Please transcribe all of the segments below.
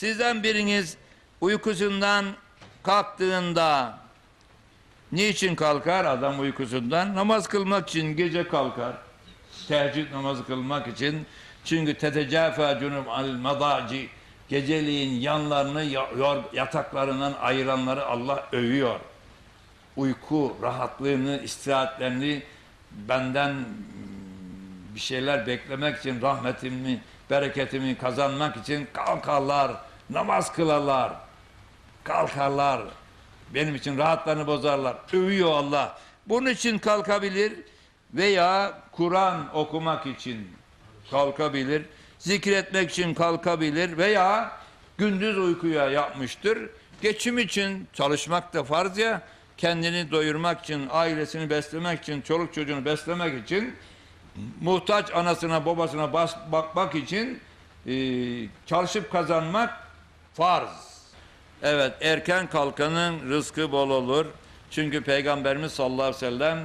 Sizden biriniz uykusundan kalktığında niçin kalkar adam uykusundan? Namaz kılmak için gece kalkar. Teheccüd namazı kılmak için. Çünkü tetecafa cunub al madaci geceliğin yanlarını yataklarından ayıranları Allah övüyor. Uyku rahatlığını, istirahatlerini benden bir şeyler beklemek için rahmetimi, bereketimi kazanmak için kalkarlar, namaz kılarlar, kalkarlar. Benim için rahatlarını bozarlar. Övüyor Allah. Bunun için kalkabilir veya Kur'an okumak için kalkabilir. Zikretmek için kalkabilir veya gündüz uykuya yapmıştır. Geçim için çalışmak da farz ya. Kendini doyurmak için, ailesini beslemek için, çoluk çocuğunu beslemek için muhtaç anasına babasına bas, bakmak için e, çalışıp kazanmak farz. Evet erken kalkanın rızkı bol olur. Çünkü Peygamberimiz sallallahu aleyhi ve sellem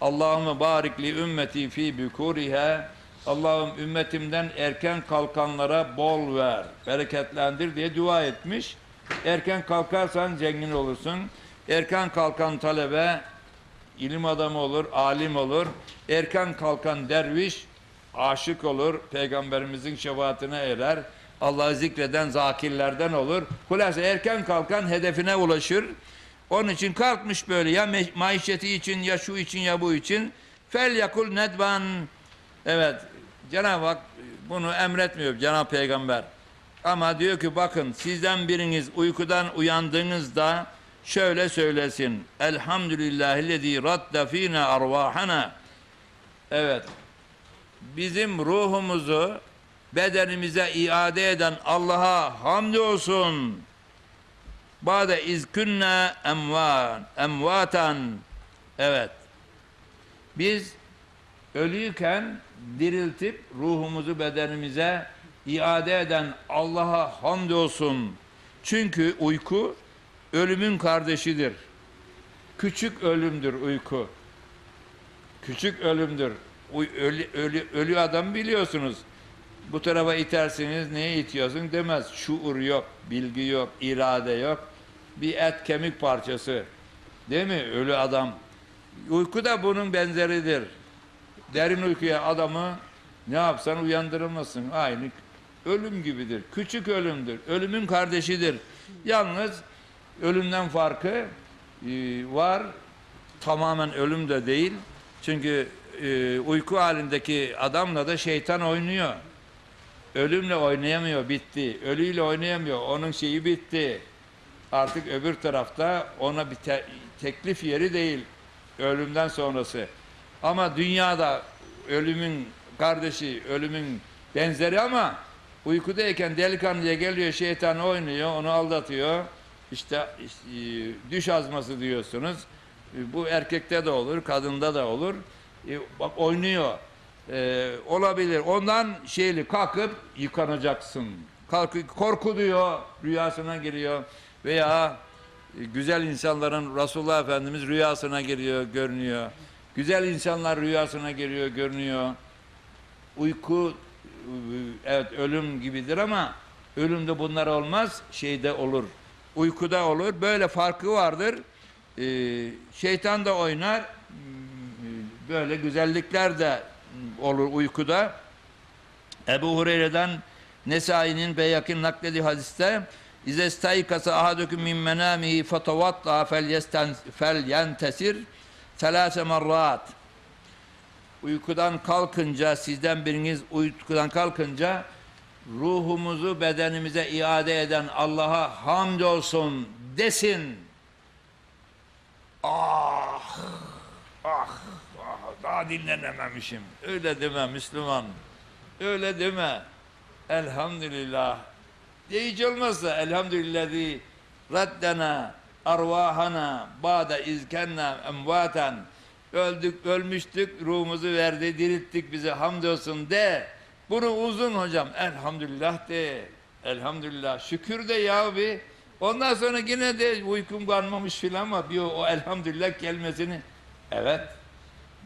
Allahümme barikli ümmeti fi bükurihe Allah'ım ümmetimden erken kalkanlara bol ver, bereketlendir diye dua etmiş. Erken kalkarsan zengin olursun. Erken kalkan talebe ilim adamı olur, alim olur. Erken kalkan derviş aşık olur. Peygamberimizin şefaatine erer. Allah'ı zikreden zakirlerden olur. Hulasa erken kalkan hedefine ulaşır. Onun için kalkmış böyle ya maişeti için ya şu için ya bu için. Fel yakul nedban. Evet Cenab-ı Hak bunu emretmiyor Cenab-ı Peygamber. Ama diyor ki bakın sizden biriniz uykudan uyandığınızda şöyle söylesin. Elhamdülillahillezî radda fîne arvahana. Evet. Bizim ruhumuzu bedenimize iade eden Allah'a hamd olsun. Bade izkünne emvan, emvatan. Evet. Biz ölüyken diriltip ruhumuzu bedenimize iade eden Allah'a hamd olsun. Çünkü uyku ölümün kardeşidir. Küçük ölümdür uyku. Küçük ölümdür. Uy- Ölü, ölü, ölü adam biliyorsunuz. Bu tarafa itersiniz neye itiyorsun demez. Şuur yok, bilgi yok, irade yok. Bir et kemik parçası. Değil mi? Ölü adam. Uyku da bunun benzeridir. Derin uykuya adamı ne yapsan uyandıramazsın. Aynı ölüm gibidir. Küçük ölümdür. Ölümün kardeşidir. Yalnız ölümden farkı e, var. Tamamen ölüm de değil. Çünkü e, uyku halindeki adamla da şeytan oynuyor. Ölümle oynayamıyor, bitti. Ölüyle oynayamıyor, onun şeyi bitti. Artık öbür tarafta ona bir te- teklif yeri değil ölümden sonrası. Ama dünyada ölümün kardeşi, ölümün benzeri ama uykudayken delikanlıya geliyor şeytan oynuyor, onu aldatıyor. İşte, işte, düş azması diyorsunuz. Bu erkekte de olur, kadında da olur. E, Bak oynuyor. E, olabilir. Ondan şeyli kalkıp yıkanacaksın. Kalkıp korku diyor, rüyasına giriyor. Veya e, güzel insanların Resulullah Efendimiz rüyasına giriyor, görünüyor. Güzel insanlar rüyasına giriyor, görünüyor. Uyku e, evet ölüm gibidir ama ölümde bunlar olmaz, şeyde olur. Uykuda olur. Böyle farkı vardır. Ee, şeytan da oynar. m, Böyle güzellikler de olur uykuda. Ebu Hureyre'den Nesai'nin Beyak'in naklediği hadiste İze staykasa ahadüküm min menamihi fetavatta felyesten felyentesir selase marrat uykudan kalkınca sizden biriniz uykudan kalkınca ruhumuzu bedenimize iade eden Allah'a hamd olsun desin. Ah, daha dinlenememişim. Öyle deme Müslüman. Öyle deme. Elhamdülillah. Deyici olmazsa elhamdülillahi raddena arvahana ba'de izkenna emvaten öldük ölmüştük ruhumuzu verdi dirilttik bize hamdolsun de bunu uzun hocam elhamdülillah de elhamdülillah şükür de ya bir ondan sonra yine de uykum kalmamış filan ama bir o, o elhamdülillah kelimesini evet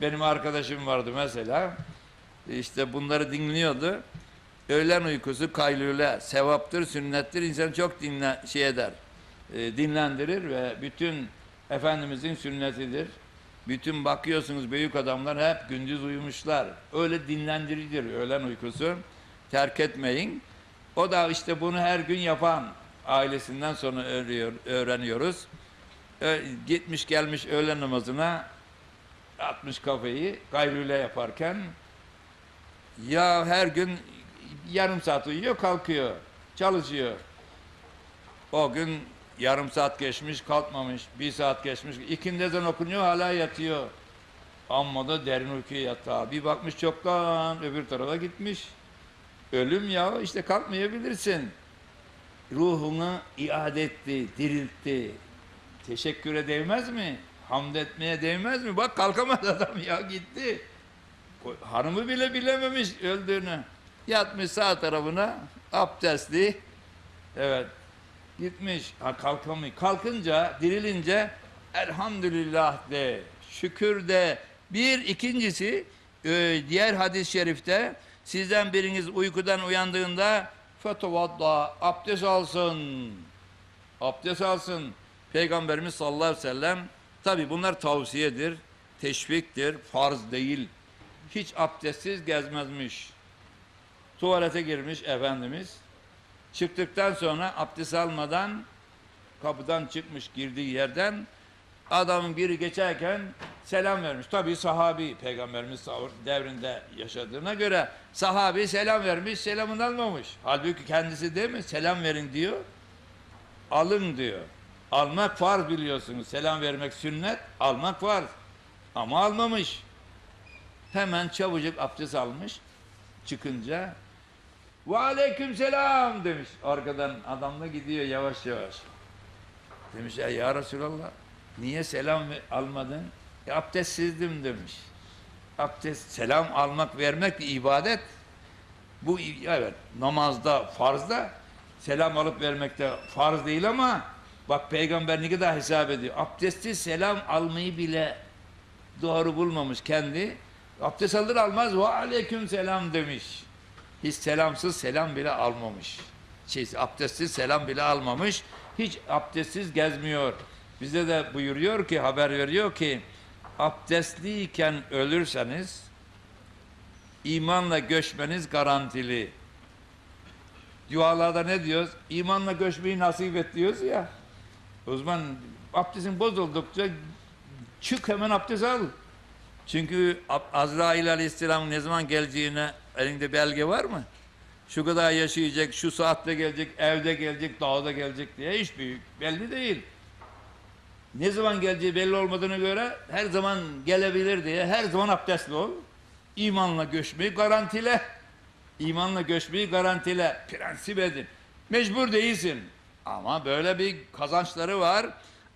benim arkadaşım vardı mesela işte bunları dinliyordu Öğlen uykusu kaylule, sevaptır, sünnettir. İnsanı çok dinle, şey eder, e, dinlendirir ve bütün Efendimizin sünnetidir. Bütün bakıyorsunuz büyük adamlar hep gündüz uyumuşlar. Öyle dinlendiricidir öğlen uykusu. Terk etmeyin. O da işte bunu her gün yapan ailesinden sonra öğreniyor, öğreniyoruz. Gitmiş gelmiş öğlen namazına atmış kafayı gayrıyla yaparken ya her gün yarım saat uyuyor kalkıyor çalışıyor. O gün yarım saat geçmiş kalkmamış bir saat geçmiş ikindi ezan okunuyor hala yatıyor. Amma da derin uykuya yatağı. Bir bakmış çoktan öbür tarafa gitmiş. Ölüm ya işte kalkmayabilirsin. Ruhunu iade etti, diriltti. Teşekküre değmez mi? Hamd etmeye değmez mi? Bak kalkamadı adam ya gitti. Hanımı bile bilememiş öldüğünü. Yatmış sağ tarafına abdestli. Evet. Gitmiş. Ha kalkamıyor. Kalkınca, dirilince elhamdülillah de, şükür de. Bir ikincisi e, diğer hadis-i şerifte sizden biriniz uykudan uyandığında fetuvadda abdest alsın. Abdest alsın. Peygamberimiz sallallahu aleyhi ve sellem tabi bunlar tavsiyedir, teşviktir, farz değil. Hiç abdestsiz gezmezmiş. Tuvalete girmiş Efendimiz. Çıktıktan sonra abdest almadan kapıdan çıkmış girdiği yerden adamın biri geçerken selam vermiş. Tabi sahabi peygamberimiz devrinde yaşadığına göre sahabi selam vermiş selamını almamış. Halbuki kendisi değil mi selam verin diyor. Alın diyor. Almak farz biliyorsunuz. Selam vermek sünnet, almak farz. Ama almamış. Hemen çabucak abdest almış. Çıkınca ve aleyküm selam demiş. Arkadan adam da gidiyor yavaş yavaş. Demiş ya, ya Resulallah niye selam almadın? E, abdestsizdim demiş. Abdest, selam almak vermek ibadet. Bu evet namazda farzda selam alıp vermek de farz değil ama bak peygamber ne kadar hesap ediyor. Abdesti selam almayı bile doğru bulmamış kendi. Abdest alır almaz ve aleyküm selam demiş. Hiç selamsız selam bile almamış. Şey, abdestsiz selam bile almamış. Hiç abdestsiz gezmiyor. Bize de buyuruyor ki, haber veriyor ki abdestliyken ölürseniz imanla göçmeniz garantili. Dualarda ne diyoruz? İmanla göçmeyi nasip et diyoruz ya. O zaman abdestin bozuldukça çık hemen abdest al. Çünkü Azrail Aleyhisselam'ın ne zaman geleceğine elinde belge var mı? Şu kadar yaşayacak, şu saatte gelecek, evde gelecek, dağda gelecek diye hiç büyük belli değil. Ne zaman geleceği belli olmadığına göre her zaman gelebilir diye her zaman abdestli ol. İmanla göçmeyi garantile. İmanla göçmeyi garantile. Prensip edin. Mecbur değilsin. Ama böyle bir kazançları var.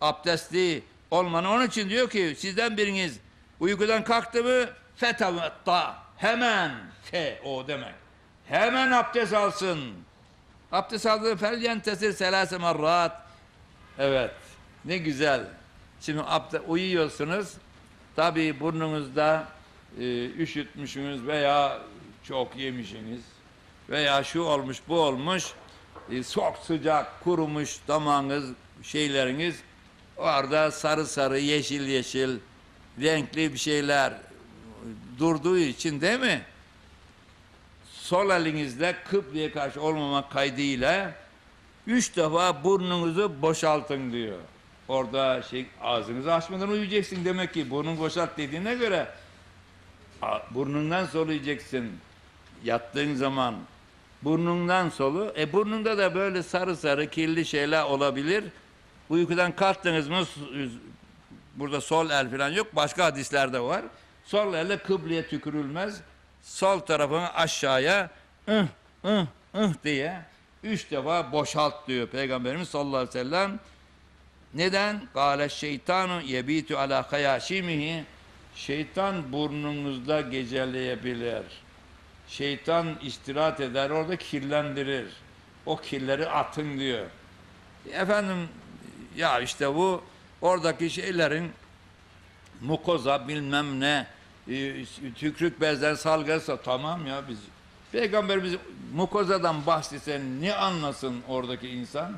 Abdestli olmanın. Onun için diyor ki sizden biriniz uykudan kalktı mı fetavatta hemen fe o demek. Hemen abdest alsın. Abdest aldığı fel yentesir selase marrat. Evet. Ne güzel. Şimdi abde, uyuyorsunuz. Tabii burnunuzda e, üşütmüşsünüz veya çok yemişsiniz veya şu olmuş bu olmuş e, çok sıcak kurumuş damağınız şeyleriniz orada sarı sarı yeşil yeşil renkli bir şeyler durduğu için değil mi? Sol elinizle kıbleye karşı olmamak kaydıyla üç defa burnunuzu boşaltın diyor. Orada şey ağzınızı açmadan uyuyacaksın demek ki burnun boşalt dediğine göre burnundan soluyacaksın yattığın zaman burnundan solu e burnunda da böyle sarı sarı kirli şeyler olabilir. Uykudan kalktınız mı burada sol el falan yok başka hadislerde var. Sol elle kıbleye tükürülmez. Sol tarafını aşağıya ıh ıh ıh diye üç defa boşalt diyor Peygamberimiz sallallahu aleyhi ve sellem. Neden? Kâle şeytanu yebitu ala hayaşimihi. Şeytan burnunuzda geceleyebilir. Şeytan istirahat eder, orada kirlendirir. O kirleri atın diyor. Efendim ya işte bu oradaki şeylerin mukoza bilmem ne e, tükrük bezden salgısı tamam ya biz Peygamberimiz mukozadan bahsetse ne anlasın oradaki insan?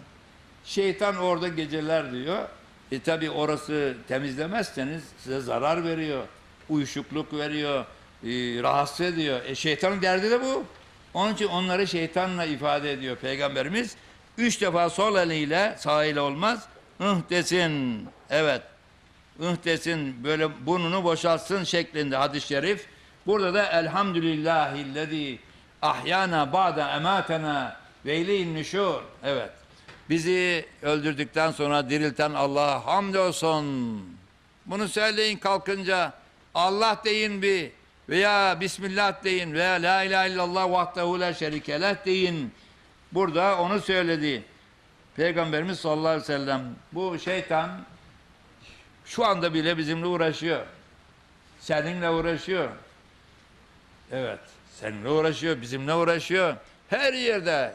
Şeytan orada geceler diyor. E tabi orası temizlemezseniz size zarar veriyor. Uyuşukluk veriyor. E, rahatsız ediyor. E şeytanın derdi de bu. Onun için onları şeytanla ifade ediyor Peygamberimiz. Üç defa sol eliyle sağ ile olmaz. Hıh desin. Evet. Hıh desin böyle burnunu boşaltsın şeklinde hadis-i şerif. Burada da elhamdülillahillezî ahyana ba'de ematena ve ileyhin nüşur. Evet. Bizi öldürdükten sonra dirilten Allah'a hamdolsun. Bunu söyleyin kalkınca Allah deyin bir veya Bismillah deyin veya La ilahe illallah vahdehu la şerike leh deyin. Burada onu söyledi. Peygamberimiz sallallahu aleyhi ve sellem bu şeytan şu anda bile bizimle uğraşıyor. Seninle uğraşıyor. Evet. Seninle uğraşıyor, bizimle uğraşıyor. Her yerde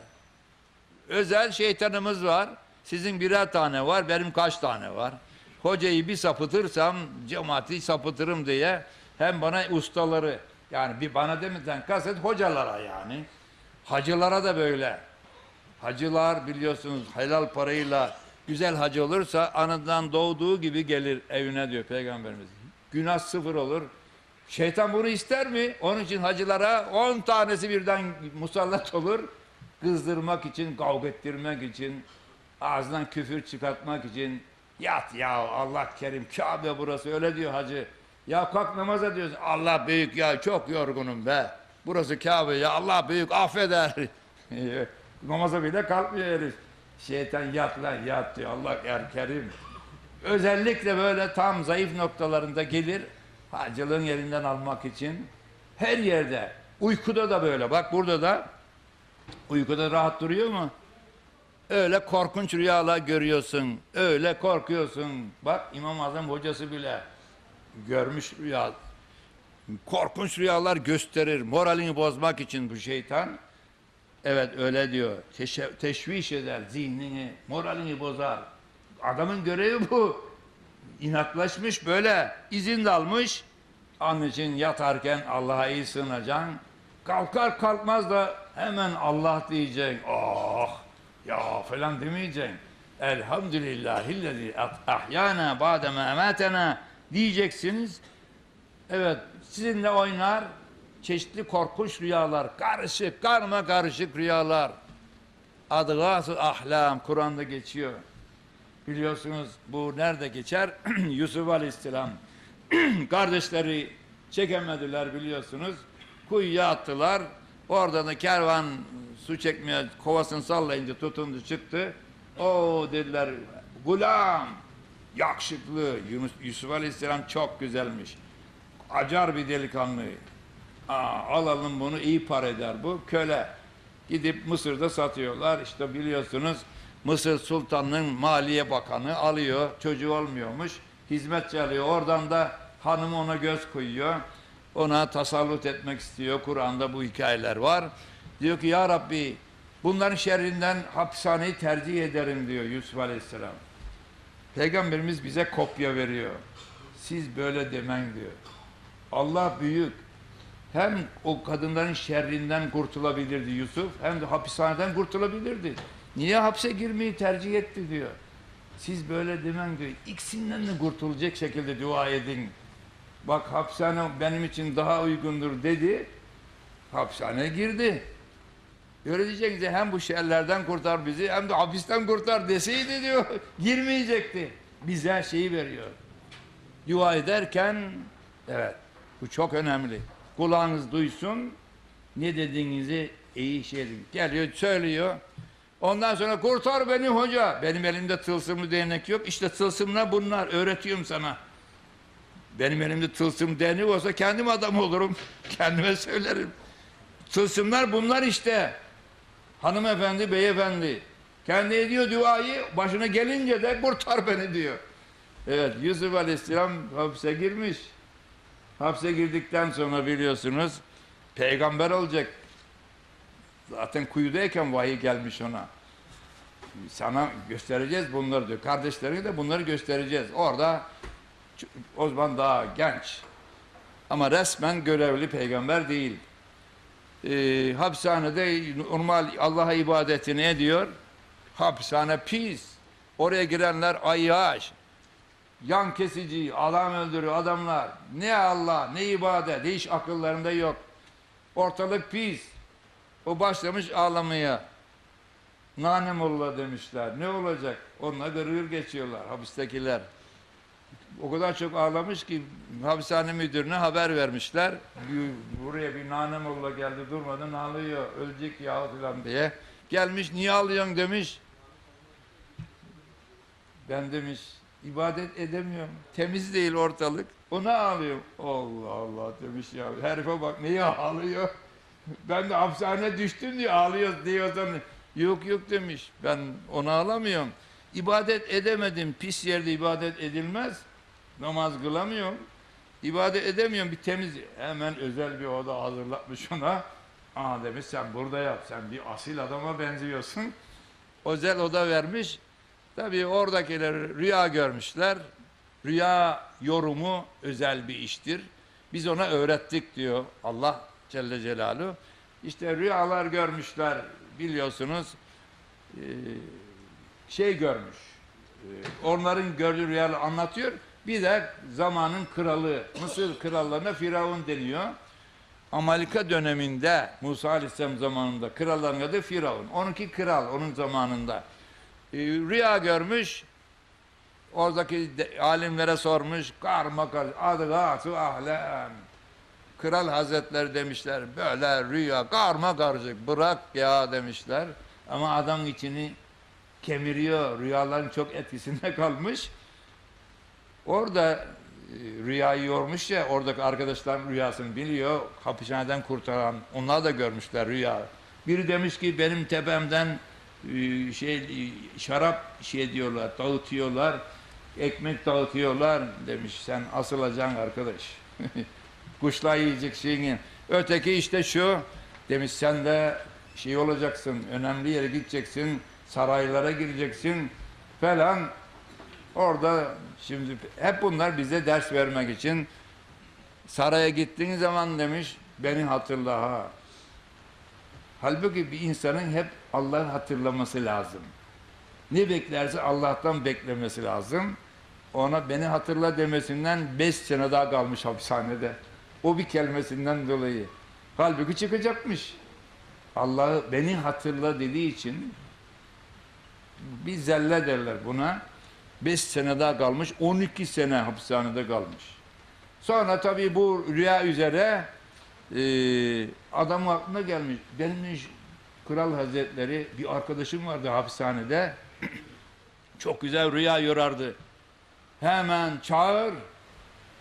özel şeytanımız var. Sizin birer tane var, benim kaç tane var. Hocayı bir sapıtırsam cemaati sapıtırım diye hem bana ustaları yani bir bana demeden kastet hocalara yani. Hacılara da böyle. Hacılar biliyorsunuz helal parayla güzel hacı olursa anadan doğduğu gibi gelir evine diyor Peygamberimiz. Günah sıfır olur. Şeytan bunu ister mi? Onun için hacılara 10 tanesi birden musallat olur. Kızdırmak için, kavga ettirmek için, ağzından küfür çıkartmak için. Yat ya Allah kerim Kabe burası öyle diyor hacı. Ya kalk namaza diyorsun. Allah büyük ya çok yorgunum be. Burası Kabe ya Allah büyük affeder. Namaza bile kalkmıyor herif. Şeytan yat lan yat diyor Allah er kerim. Özellikle böyle tam zayıf noktalarında gelir hacılığın yerinden almak için her yerde uykuda da böyle bak burada da uykuda rahat duruyor mu? Öyle korkunç rüyalar görüyorsun. Öyle korkuyorsun. Bak İmam Azam hocası bile görmüş rüya. Korkunç rüyalar gösterir. Moralini bozmak için bu şeytan. Evet öyle diyor. Teşviş eder zihnini, moralini bozar. Adamın görevi bu. İnatlaşmış böyle izin almış. Onun için yatarken Allah'a iyi sığınacaksın. Kalkar kalkmaz da hemen Allah diyeceksin. Oh ya falan demeyeceksin. Elhamdülillahillezî ahyana ba'deme ematena diyeceksiniz. Evet sizinle oynar çeşitli korkunç rüyalar, karışık, karma karışık rüyalar. Adıgâs-ı ahlam Kur'an'da geçiyor. Biliyorsunuz bu nerede geçer? Yusuf Aleyhisselam kardeşleri çekemediler biliyorsunuz. Kuyuya attılar. Orada da kervan su çekmeye kovasını sallayınca tutundu çıktı. O dediler gulam yakışıklı Yunus, Yusuf Aleyhisselam çok güzelmiş. Acar bir delikanlı. Aa, alalım bunu iyi para eder bu köle. Gidip Mısır'da satıyorlar. İşte biliyorsunuz Mısır Sultanı'nın Maliye Bakanı alıyor. Çocuğu olmuyormuş. Hizmetçi alıyor. Oradan da hanım ona göz koyuyor. Ona tasallut etmek istiyor. Kur'an'da bu hikayeler var. Diyor ki ya Rabbi bunların şerrinden hapishaneyi tercih ederim diyor Yusuf Aleyhisselam. Peygamberimiz bize kopya veriyor. Siz böyle demen diyor. Allah büyük. Hem o kadınların şerrinden kurtulabilirdi Yusuf hem de hapishaneden kurtulabilirdi. Niye hapse girmeyi tercih etti diyor. Siz böyle demem diyor. İkisinden de kurtulacak şekilde dua edin. Bak hapishane benim için daha uygundur dedi. Hapishaneye girdi. Öyle diyeceksin ki hem bu şerlerden kurtar bizi hem de hapisten kurtar deseydi diyor. Girmeyecekti. Bize şeyi veriyor. Dua ederken evet bu çok önemli. Kulağınız duysun ne dediğinizi iyi şey edin. Geliyor söylüyor. Ondan sonra kurtar beni hoca. Benim elimde tılsımlı değnek yok. İşte tılsımla bunlar. Öğretiyorum sana. Benim elimde tılsım değnek olsa kendim adam olurum. Kendime söylerim. Tılsımlar bunlar işte. Hanımefendi, beyefendi. Kendi ediyor duayı. Başına gelince de kurtar beni diyor. Evet Yusuf Aleyhisselam hapse girmiş. Hapse girdikten sonra biliyorsunuz peygamber olacak. Zaten kuyudayken vahiy gelmiş ona. Sana göstereceğiz bunları diyor. Kardeşlerine de bunları göstereceğiz. Orada o zaman daha genç. Ama resmen görevli peygamber değil. E, hapishanede normal Allah'a ibadetini ediyor. Hapishane pis. Oraya girenler ayyaş. Yan kesici, adam öldürüyor adamlar. Ne Allah, ne ibadet, hiç akıllarında yok. Ortalık pis. O başlamış ağlamaya. Nane molla demişler. Ne olacak? Onunla gırgır geçiyorlar hapistekiler. O kadar çok ağlamış ki hapishane müdürüne haber vermişler. Buraya bir nane molla geldi durmadan ağlıyor. Ölecek ya filan diye. Gelmiş niye ağlıyorsun demiş. Ben demiş ibadet edemiyorum. Temiz değil ortalık. Ona ağlıyorum. Allah Allah demiş ya. Herife bak niye ağlıyor? Ben de hapishane düştüm diye ağlıyor diyorsan. Yok yok demiş. Ben ona ağlamıyorum. İbadet edemedim. Pis yerde ibadet edilmez. Namaz kılamıyorum. İbadet edemiyorum. Bir temiz hemen özel bir oda hazırlatmış ona. Aa demiş sen burada yap. Sen bir asil adama benziyorsun. Özel oda vermiş. Tabii oradakiler rüya görmüşler. Rüya yorumu özel bir iştir. Biz ona öğrettik diyor Allah Celle Celaluhu. İşte rüyalar görmüşler biliyorsunuz. Ee, şey görmüş. Ee, onların gördüğü rüyaları anlatıyor. Bir de zamanın kralı, Mısır krallarına Firavun deniyor. Amalika döneminde Musa Aleyhisselam zamanında kralların adı Firavun. Onunki kral onun zamanında. Ee, rüya görmüş. Oradaki alimlere sormuş. Karma karış. Adıgâtu ahlem. Kral hazretleri demişler böyle rüya karma karışık bırak ya demişler. Ama adam içini kemiriyor. Rüyaların çok etkisinde kalmış. Orada e, rüyayı yormuş ya oradaki arkadaşların rüyasını biliyor. Hapishaneden kurtaran onlar da görmüşler rüya. Biri demiş ki benim tepemden e, şey e, şarap şey diyorlar, dağıtıyorlar. Ekmek dağıtıyorlar demiş. Sen asılacaksın arkadaş. Kuşlar yiyecek şeyini. Öteki işte şu demiş sen de şey olacaksın. Önemli yere gideceksin. Saraylara gireceksin falan. Orada şimdi hep bunlar bize ders vermek için saraya gittiğin zaman demiş beni hatırla ha. Halbuki bir insanın hep Allah'ı hatırlaması lazım. Ne beklerse Allah'tan beklemesi lazım. Ona beni hatırla demesinden beş sene daha kalmış hapishanede. O bir kelimesinden dolayı. Halbuki çıkacakmış. Allah'ı beni hatırla dediği için bir zelle derler buna. 5 sene daha kalmış, 12 sene hapishanede kalmış. Sonra tabii bu rüya üzere e, adam aklına gelmiş. Denmiş Kral Hazretleri bir arkadaşım vardı hapishanede. Çok güzel rüya yorardı. Hemen çağır.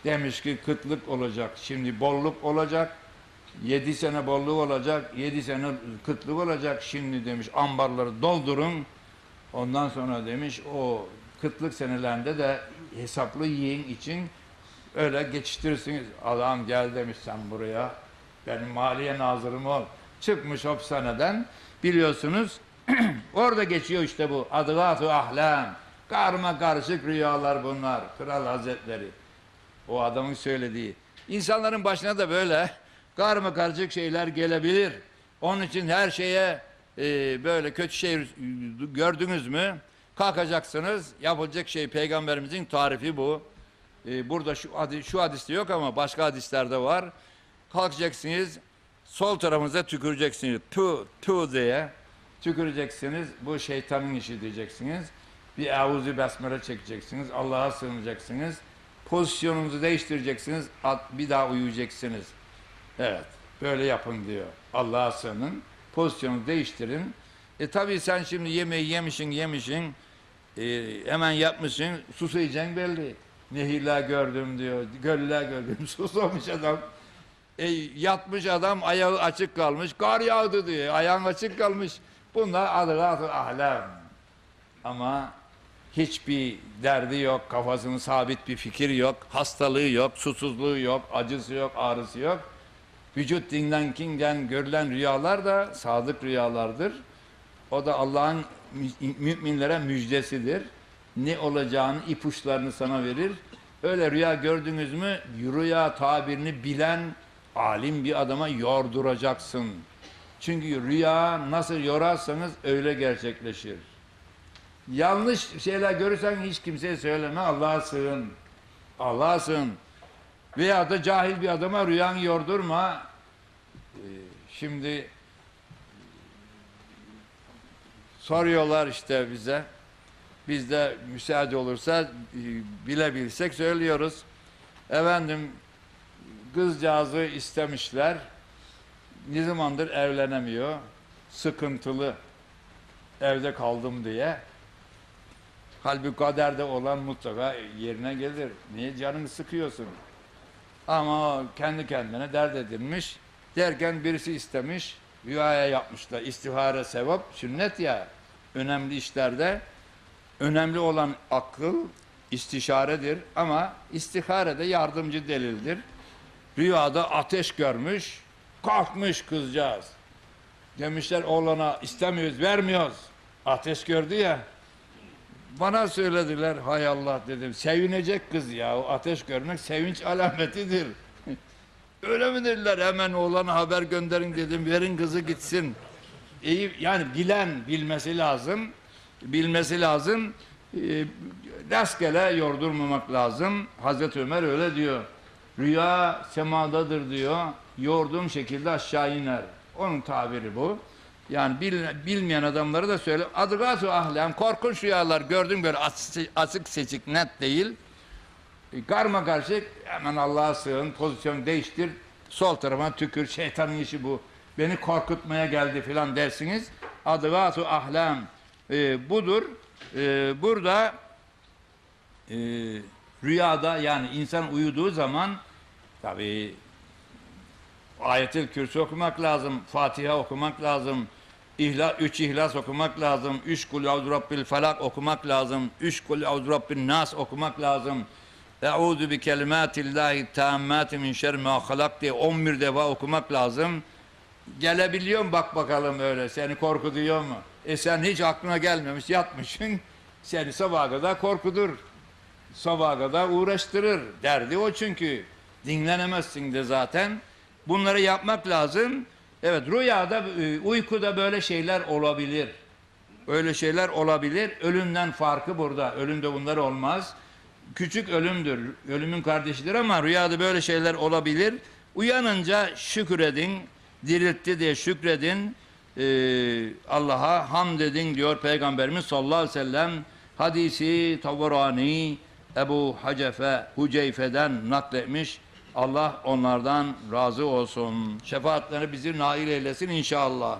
Demiş ki kıtlık olacak. Şimdi bolluk olacak. Yedi sene bolluk olacak. Yedi sene kıtlık olacak. Şimdi demiş ambarları doldurun. Ondan sonra demiş o kıtlık senelerinde de hesaplı yiyin için öyle geçiştirirsiniz. Adam gel demiş sen buraya. Benim maliye nazırım ol. Çıkmış hapishaneden biliyorsunuz orada geçiyor işte bu adıgatı ahlam. Karma karışık rüyalar bunlar. Kral Hazretleri. O adamın söylediği. İnsanların başına da böyle karma karışık şeyler gelebilir. Onun için her şeye e, böyle kötü şey gördünüz mü kalkacaksınız. Yapılacak şey peygamberimizin tarifi bu. E, burada şu, hadis, şu hadiste yok ama başka hadislerde var. Kalkacaksınız sol tarafınıza tüküreceksiniz. Tu, tu diye tüküreceksiniz. Bu şeytanın işi diyeceksiniz. Bir evuzu besmele çekeceksiniz. Allah'a sığınacaksınız. Pozisyonunuzu değiştireceksiniz. Bir daha uyuyacaksınız. Evet. Böyle yapın diyor. Allah'a sığının. Pozisyonu değiştirin. E tabii sen şimdi yemeği yemişsin yemişsin. E, hemen yapmışsın. Susayacaksın belli. Nehirler gördüm diyor. Göller gördüm. Susamış adam. E, yatmış adam ayağı açık kalmış. Kar yağdı diyor. Ayağın açık kalmış. Bunlar adı ahlem. Ama hiçbir derdi yok, kafasının sabit bir fikir yok, hastalığı yok, susuzluğu yok, acısı yok, ağrısı yok. Vücut dinlenkinden görülen rüyalar da sadık rüyalardır. O da Allah'ın müminlere müjdesidir. Ne olacağını ipuçlarını sana verir. Öyle rüya gördünüz mü rüya tabirini bilen alim bir adama yorduracaksın. Çünkü rüya nasıl yorarsanız öyle gerçekleşir. Yanlış şeyler görürsen hiç kimseye söyleme Allah'a sığın. Allah'a sığın. Veya da cahil bir adama rüyanı yordurma. Ee, Şimdi soruyorlar işte bize. Biz de müsaade olursa e, bilebilsek söylüyoruz. Efendim kızcağızı istemişler. Ne zamandır evlenemiyor. Sıkıntılı. Evde kaldım diye. Halbuki kaderde olan mutlaka yerine gelir. Niye canını sıkıyorsun? Ama kendi kendine dert edilmiş. Derken birisi istemiş. Rüyaya yapmışlar. İstihare sevap, sünnet ya. Önemli işlerde önemli olan akıl istişaredir ama istihare de yardımcı delildir. Rüyada ateş görmüş, kalkmış kızcağız. Demişler oğlana istemiyoruz, vermiyoruz. Ateş gördü ya. Bana söylediler, hay Allah dedim. Sevinecek kız ya, o ateş görmek sevinç alametidir. Öyle mi dediler, hemen oğlana haber gönderin dedim, verin kızı gitsin. İyi, yani bilen bilmesi lazım, bilmesi lazım. E, rastgele yordurmamak lazım. Hazreti Ömer öyle diyor. Rüya semadadır diyor. Yorduğum şekilde aşağı iner. Onun tabiri bu. Yani bil- bilmeyen adamları da söyle. Adıgatu ahlem korkunç rüyalar gördüm böyle asık, asık seçik net değil. E, Karma karışık hemen Allah'a sığın pozisyon değiştir. Sol tarafa tükür şeytanın işi bu. Beni korkutmaya geldi filan dersiniz. Adıgatu ahlem e, budur. E, burada e, rüyada yani insan uyuduğu zaman tabi ayetel kürsü okumak lazım, Fatiha okumak lazım, İhla, üç ihlas okumak lazım, üç kul auzu rabbil felak okumak lazım, üç kul auzu rabbin nas okumak lazım. Euzu bi kelimatillahi tammati min şerri ma halak diye 11 defa okumak lazım. Gelebiliyor mu bak bakalım öyle seni korkutuyor mu? E sen hiç aklına gelmemiş yatmışsın seni sabaha kadar korkudur. Sabaha kadar uğraştırır. Derdi o çünkü. Dinlenemezsin de zaten. Bunları yapmak lazım. Evet rüyada, e, uykuda böyle şeyler olabilir. Öyle şeyler olabilir. Ölümden farkı burada. Ölümde bunlar olmaz. Küçük ölümdür. Ölümün kardeşidir ama rüyada böyle şeyler olabilir. Uyanınca şükredin. Diriltti diye şükredin. Ee, Allah'a hamd edin diyor Peygamberimiz sallallahu aleyhi ve sellem. Hadisi Tavarani Ebu Hacefe Huceyfe'den nakletmiş. Allah onlardan razı olsun. Şefaatleri bizi nail eylesin inşallah.